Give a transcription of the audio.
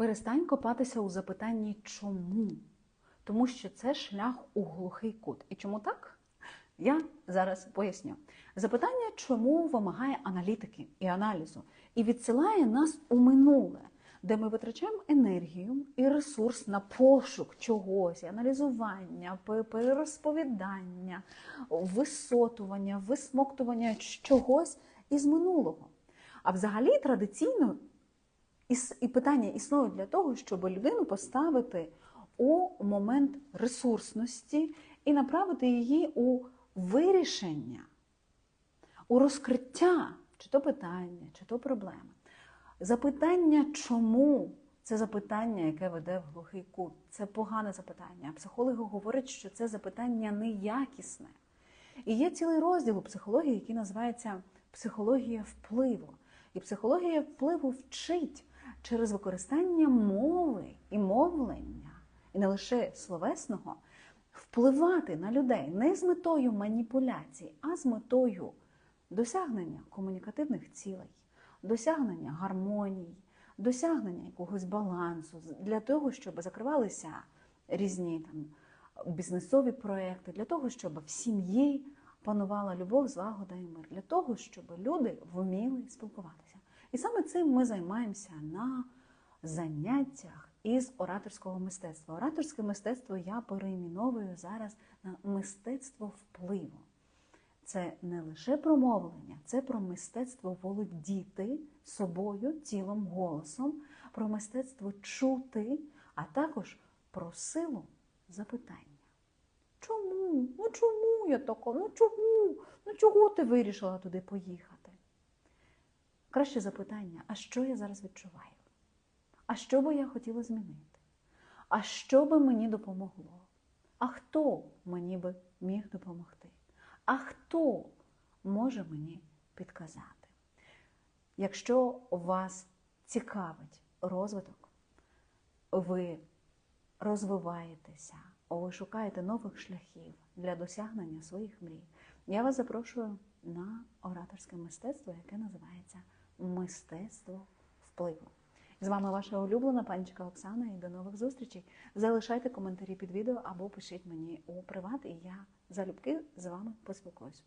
Перестань копатися у запитанні чому? Тому що це шлях у глухий кут. І чому так? Я зараз поясню. Запитання, чому вимагає аналітики і аналізу, і відсилає нас у минуле, де ми витрачаємо енергію і ресурс на пошук чогось, аналізування, перерозповідання, висотування, висмоктування чогось із минулого. А взагалі традиційно іс- і питання існують для того, щоб людину поставити у момент ресурсності і направити її у вирішення, у розкриття чи то питання, чи то проблеми. Запитання, чому це запитання, яке веде в глухий кут. Це погане запитання. Психологи говорять, що це запитання неякісне. І є цілий розділ у психології, який називається психологія впливу. І психологія впливу вчить через використання мови і мовлення, і не лише словесного, впливати на людей не з метою маніпуляції, а з метою досягнення комунікативних цілей, досягнення гармонії, досягнення якогось балансу, для того, щоб закривалися різні там бізнесові проекти, для того, щоб в сім'ї панувала любов, злагода і мир, для того, щоб люди вміли спілкуватися. І саме цим ми займаємося на заняттях із ораторського мистецтва. Ораторське мистецтво я переіменовую зараз на мистецтво впливу. Це не лише про мовлення, це про мистецтво володіти собою, тілом, голосом, про мистецтво чути, а також про силу запитання. Чому? Ну чому я така? Ну чому? Ну чого ти вирішила туди поїхати? Краще запитання: а що я зараз відчуваю? А що би я хотіла змінити? А що би мені допомогло? А хто мені би міг допомогти? А хто може мені підказати? Якщо вас цікавить розвиток, ви розвиваєтеся, ви шукаєте нових шляхів для досягнення своїх мрій, я вас запрошую на ораторське мистецтво, яке називається Мистецтво впливу. З вами ваша улюблена панічка Оксана і до нових зустрічей. Залишайте коментарі під відео або пишіть мені у приват, і я залюбки з вами поспілкуюсь.